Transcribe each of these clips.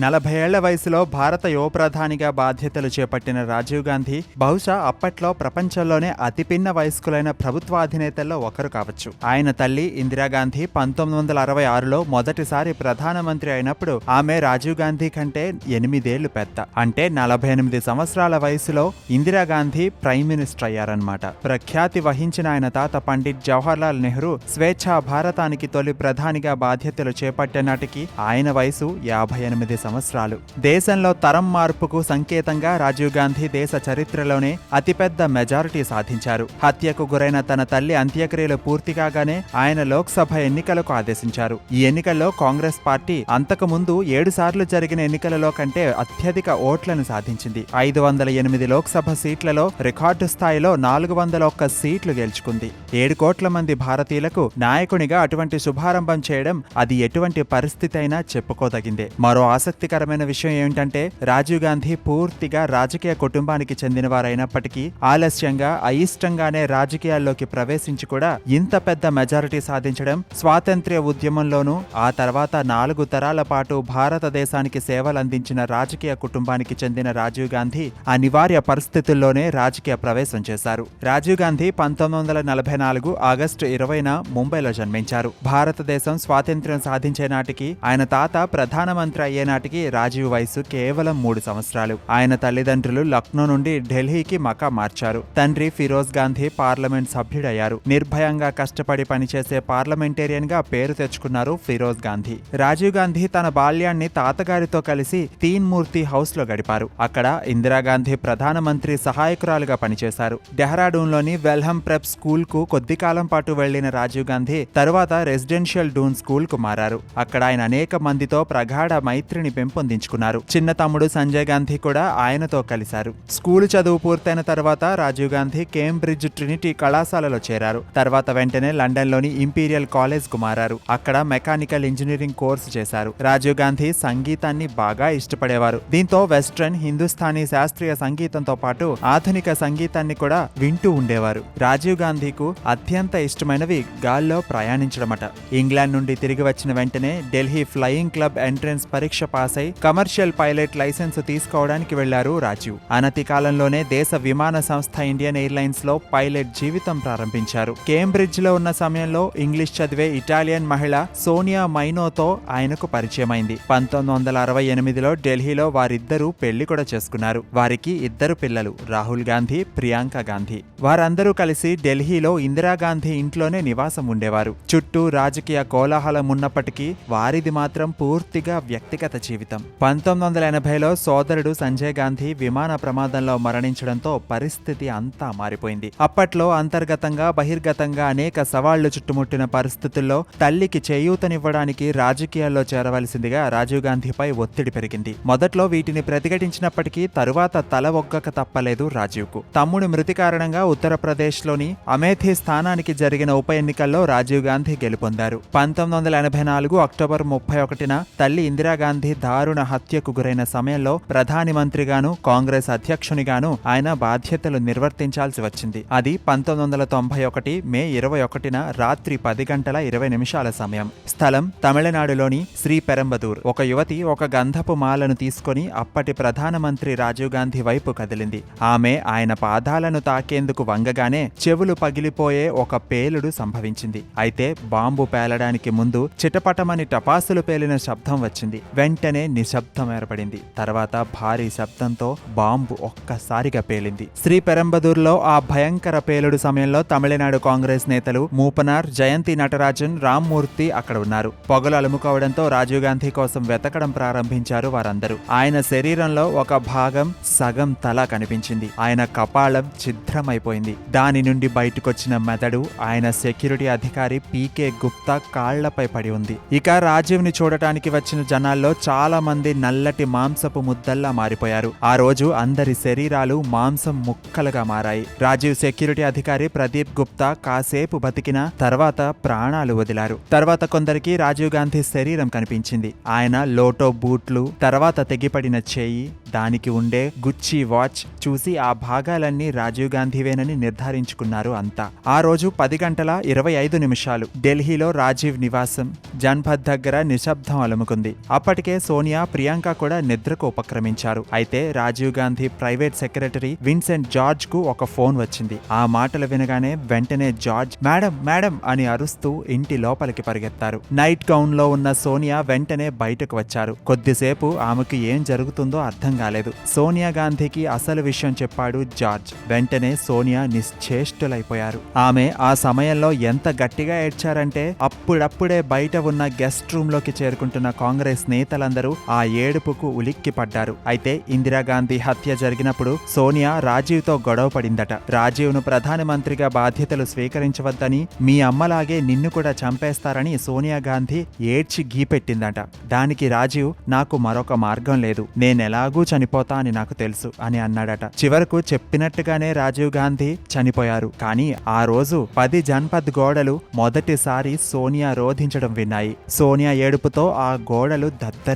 నలభై ఏళ్ళ వయసులో భారత యువ ప్రధానిగా బాధ్యతలు చేపట్టిన రాజీవ్ గాంధీ బహుశా అప్పట్లో ప్రపంచంలోనే అతిపిన్న వయస్కులైన ప్రభుత్వాధినేతల్లో ఒకరు కావచ్చు. ఆయన తల్లి ఇందిరాగాంధీ పంతొమ్మిది వందల అరవై ఆరులో మొదటిసారి ప్రధానమంత్రి అయినప్పుడు ఆమె రాజీవ్ గాంధీ కంటే ఎనిమిదేళ్ళు పెద్ద. అంటే నలభై ఎనిమిది సంవత్సరాల వయసులో ఇందిరాగాంధీ ప్రైమ్ మినిస్టర్ అయ్యారన్నమాట. ప్రఖ్యాతి వహించిన ఆయన తాత పండిట్ జవహర్లాల్ నెహ్రూ స్వేచ్ఛా భారతానికి తొలి ప్రధానిగా బాధ్యతలు చేపట్టే నాటికి ఆయన వయసు యాభై ఎనిమిది సంవత్సరాలు. దేశంలో తరం మార్పుకు సంకేతంగా రాజీవ్ గాంధీ దేశ చరిత్రలోనే అతిపెద్ద మెజారిటీ సాధించారు. హత్యకు గురైన తన తల్లి అంత్యక్రియలు పూర్తి కాగానే ఆయన లోక్సభ ఎన్నికలకు ఆదేశించారు. ఈ ఎన్నికల్లో కాంగ్రెస్ పార్టీ అంతకు ముందు ఏడు సార్లు జరిగిన ఎన్నికలలో కంటే అత్యధిక ఓట్లను సాధించింది. ఐదు వందల ఎనిమిది లోక్సభ సీట్లలో రికార్డు స్థాయిలో నాలుగు వందల ఒక్క సీట్లు గెలుచుకుంది. ఏడు కోట్ల మంది భారతీయులకు నాయకునిగా అటువంటి శుభారంభం చేయడం అది ఎటువంటి పరిస్థితి అయినా చెప్పుకోదగిందే. మరో ఆసక్తికరమైన విషయం ఏమిటంటే రాజీవ్ గాంధీ పూర్తిగా రాజకీయ కుటుంబానికి చెందినవారైనప్పటికీ ఆలస్యంగా అయిష్టంగానే రాజకీయాల్లోకి ప్రవేశించి కూడా ఇంత పెద్ద మెజారిటీ సాధించడం స్వాతంత్ర్య ఉద్యమంలోనూ ఆ తర్వాత నాలుగు తరాల పాటు భారతదేశానికి సేవలందించిన రాజకీయ కుటుంబానికి చెందిన రాజీవ్ గాంధీ అనివార్య పరిస్థితుల్లోనే రాజకీయ ప్రవేశం చేశారు. రాజీవ్ గాంధీ పంతొమ్మిది వందల నలభై నాలుగు ఆగస్టు ఇరవైన ముంబైలో జన్మించారు. భారతదేశం స్వాతంత్ర్యం సాధించే నాటికి ఆయన తాత ప్రధానమంత్రి అయ్యే నాటికి రాజీవ్ వయసు కేవలం మూడు సంవత్సరాలు. ఆయన తల్లిదండ్రులు లక్నో నుండి ఢిల్లీకి మకా మార్చారు. తండ్రి ఫిరోజ్ గాంధీ పార్లమెంట్ సభ్యుడయ్యారు. నిర్భయంగా కష్టపడి పనిచేసే పార్లమెంటేరియన్గా పేరు తెచ్చుకున్నారు ఫిరోజ్ గాంధీ. రాజీవ్ గాంధీ తన బాల్యాన్ని తాతగారితో కలిసి తీన్ మూర్తి హౌస్లో గడిపారు. అక్కడ ఇందిరాగాంధీ ప్రధానమంత్రి సహాయకురాలుగా పనిచేశారు. డెహ్రాడూన్లోని వెల్హమ్ ప్రెప్ స్కూల్కు కొద్ది కాలం పాటు వెళ్ళిన రాజీవ్ గాంధీ తరువాత రెసిడెన్షియల్ డూన్ స్కూల్కు మారారు. అక్కడ ఆయన అనేక మందితో ప్రగాఢ మైత్రిని పెంపొందించుకున్నారు. చిన్న తమ్ముడు సంజయ్ గాంధీ కూడా ఆయనతో కలిశారు. స్కూలు చదువు పూర్తయిన తర్వాత రాజీవ్ గాంధీ కేంబ్రిడ్జ్ ట్రినిటీ కళాశాలలో చేరారు. తర్వాత వెంటనే లండన్లోని ఇంపీరియల్ కాలేజ్కు మారారు. అక్కడ మెకానికల్ ఇంజనీరింగ్ కోర్సు చేశారు. రాజీవ్ గాంధీ సంగీతాన్ని బాగా ఇష్టపడేవారు. దీంతో వెస్ట్రన్ హిందుస్థానీ శాస్త్రీయ సంగీతంతో పాటు ఆధునిక సంగీతాన్ని కూడా వింటూ ఉండేవారు. రాజీవ్ గాంధీకు అత్యంత ఇష్టమైనవి గాల్లో ప్రయాణించడమట. ఇంగ్లాండ్ నుండి తిరిగి వచ్చిన వెంటనే ఢిల్లీ ఫ్లయింగ్ క్లబ్ ఎంట్రన్స్ పరీక్ష పాస్ అయి కమర్షియల్ పైలట్ లైసెన్స్ తీసుకోవడానికి వెళ్ళారు రాజీవ్. అనతి కాలంలోనే దేశ విమాన సంస్థ ఇండియన్ ఎయిర్లైన్స్లో పైలట్ జీవితం ప్రారంభించారు. కేంబ్రిడ్జ్లో ఉన్న సమయంలో ఇంగ్లీష్ చదివే ఇటాలియన్ మహిళ సోనియా మైనోతో ఆయనకు పరిచయమైంది. పంతొమ్మిది వందల అరవై ఎనిమిదిలో ఢిల్లీలో వారిద్దరూ పెళ్ళి కూడా చేసుకున్నారు. వారికి ఇద్దరు పిల్లలు రాహుల్ గాంధీ ప్రియాంక గాంధీ. వారందరూ కలిసి ఢిల్లీలో ఇందిరాగాంధీ ఇంట్లోనే నివాసం ఉండేవారు. చుట్టూ రాజకీయ కోలాహలం ఉన్నప్పటికీ వారిది మాత్రం పూర్తిగా వ్యక్తిగత జీవితం. పంతొమ్మిది వందల ఎనభైలో సోదరుడు సంజయ్ గాంధీ విమాన ప్రమాదంలో మరణించడంతో పరిస్థితి అంతా మారిపోయింది. అప్పట్లో అంతర్గతంగా బహిర్గతంగా అనేక సవాళ్ళు చుట్టుముట్టిన పరిస్థితుల్లో తల్లికి చేయూతనివ్వడానికి రాజకీయాల్లో చేరవలసిందిగా రాజీవ్ గాంధీపై ఒత్తిడి పెరిగింది. మొదట్లో వీటిని ప్రతిఘటించినప్పటికీ తరువాత తల ఒగ్గక తప్పలేదు రాజీవ్కు. తమ్ముడి మృతి కారణంగా ఉత్తరప్రదేశ్లోని అమేథీ స్థానానికి జరిగిన ఉప ఎన్నికల్లో రాజీవ్ గాంధీ గెలుపొందారు. పంతొమ్మిది వందల ఎనభై నాలుగు అక్టోబర్ ముప్పై ఒకటిన తల్లి ఇందిరాగాంధీ దారుణ హత్యకు గురైన సమయంలో ప్రధాని మంత్రిగాను కాంగ్రెస్ అధ్యక్షునిగాను ఆయన బాధ్యతలు నిర్వర్తించాల్సి వచ్చింది. అది పంతొమ్మిది వందల తొంభై ఒకటి మే ఇరవై ఒకటిన రాత్రి పది గంటల ఇరవై నిమిషాల సమయం. స్థలం తమిళనాడులోని శ్రీ పెరంబదూర్. ఒక యువతి ఒక గంధపు మాలను తీసుకొని అప్పటి ప్రధానమంత్రి రాజీవ్ గాంధీ వైపు కదిలింది. ఆమె ఆయన పాదాలను తాకేందుకు వంగగానే చెవులు పగిలిపోయే ఒక పేలుడు సంభవించింది. అయితే బాంబు పేలడానికి ముందు చిటపటమని టపాసులు పేలిన శబ్దం వచ్చింది. వెంట వెంటనే నిశ్శబ్దం ఏర్పడింది. తర్వాత భారీ శబ్దంతో బాంబు ఒక్కసారిగా పేలింది. శ్రీ పెరంబదూర్లో ఆ భయంకర పేలుడు సమయంలో తమిళనాడు కాంగ్రెస్ నేతలు మూపనార్ జయంతి నటరాజన్ రామ్మూర్తి అక్కడ ఉన్నారు. పొగలు అలుముకోవడంతో రాజీవ్ గాంధీ కోసం వెతకడం ప్రారంభించారు వారందరూ. ఆయన శరీరంలో ఒక భాగం సగం తల కనిపించింది. ఆయన కపాళం ఛిద్రమైపోయింది. దాని నుండి బయటకొచ్చిన మెదడు ఆయన సెక్యూరిటీ అధికారి పీకే గుప్తా కాళ్ళపై పడి ఉంది. ఇక రాజీవ్ని చూడటానికి వచ్చిన జనాల్లో చాలామంది నల్లటి మాంసపు ముద్దల్లా మారిపోయారు. ఆ రోజు అందరి శరీరాలు మాంసం ముక్కలుగా మారాయి. రాజీవ్ సెక్యూరిటీ అధికారి ప్రదీప్ గుప్తా కాసేపు బతికిన తర్వాత ప్రాణాలు వదిలారు. తర్వాత కొందరికి రాజీవ్ గాంధీ శరీరం కనిపించింది. ఆయన లోటో బూట్లు తర్వాత తెగిపడిన చేయి దానికి ఉండే గుచ్చి వాచ్ చూసి ఆ భాగాలన్నీ రాజీవ్ గాంధీవేనని నిర్ధారించుకున్నారు అంతా. ఆ రోజు పది గంటల ఇరవై ఐదు నిమిషాలు. ఢిల్లీలో రాజీవ్ నివాసం జన్పథ్ దగ్గర నిశ్శబ్దం అలుముకుంది. అప్పటికే సోనియా ప్రియాంక కూడా నిద్రకు ఉపక్రమించారు. అయితే Rajiv Gandhi private secretary Vincent జార్జ్కు ఒక ఫోన్ వచ్చింది. ఆ మాటలు వినగానే వెంటనే జార్జ్ మేడం మేడం అని అరుస్తూ ఇంటి లోపలికి పరిగెత్తారు. నైట్ గౌన్లో ఉన్న సోనియా వెంటనే బయటకు వచ్చారు. కొద్దిసేపు ఆమెకు ఏం జరుగుతుందో అర్థం కాలేదు. సోనియా గాంధీకి అసలు విషయం చెప్పాడు జార్జ్. వెంటనే సోనియా నిశ్చేష్టులైపోయారు. ఆమె ఆ సమయంలో ఎంత గట్టిగా ఏడ్చారంటే అప్పుడప్పుడే బయట ఉన్న గెస్ట్ రూమ్లోకి చేరుకుంటున్న కాంగ్రెస్ నేతలందరూ ఆ ఏడుపుకు ఉలిక్కి పడ్డారు అయితే ఇందిరాగాంధీ హత్య జరిగినప్పుడు సోనియా రాజీవ్తో గొడవ పడిందట. రాజీవ్ను ప్రధానమంత్రిగా బాధ్యతలు స్వీకరించవద్దని మీ అమ్మలాగే నిన్ను కూడా చంపేస్తారని సోనియా గాంధీ ఏడ్చి గీపెట్టిందట దానికి రాజీవ్ నాకు మరొక మార్గం లేదు. నేనెలాగూ చనిపోతా అని నాకు తెలుసు అని అన్నాడట. చివరకు చెప్పినట్టుగానే రాజీవ్ గాంధీ చనిపోయారు. కానీ ఆ రోజు పది జన్పద్ గోడలు మొదటిసారి సోనియా రోధించడం విన్నాయి. సోనియా ఏడుపుతో ఆ గోడలు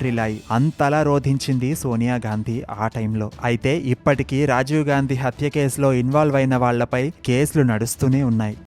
దద్దరిల్లాయి అంతలా రోధించింది సోనియా గాంధీ ఆ టైంలో. అయితే ఇప్పటికీ రాజీవ్ గాంధీ హత్య కేసులో ఇన్వాల్వ్ అయిన వాళ్ళపై కేసులు నడుస్తూనే ఉన్నాయి.